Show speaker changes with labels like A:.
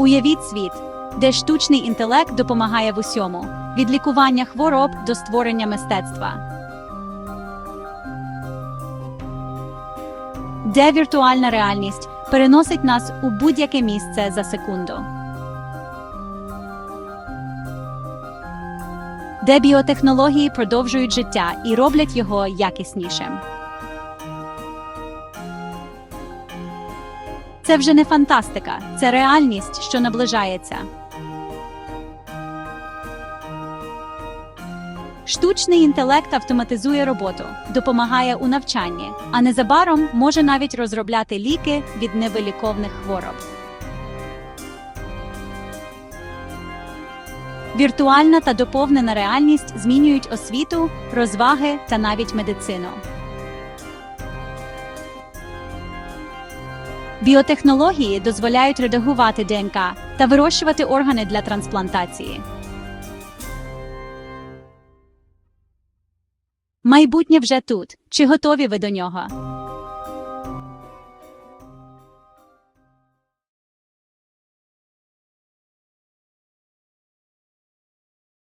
A: Уявіть світ, де штучний інтелект допомагає в усьому від лікування хвороб до створення мистецтва. Де віртуальна реальність переносить нас у будь-яке місце за секунду. Де біотехнології продовжують життя і роблять його якіснішим. Це вже не фантастика, це реальність, що наближається. Штучний інтелект автоматизує роботу, допомагає у навчанні, а незабаром може навіть розробляти ліки від невиліковних хвороб. Віртуальна та доповнена реальність змінюють освіту, розваги та навіть медицину. Біотехнології дозволяють редагувати ДНК та вирощувати органи для трансплантації. Майбутнє вже тут. Чи готові ви до нього?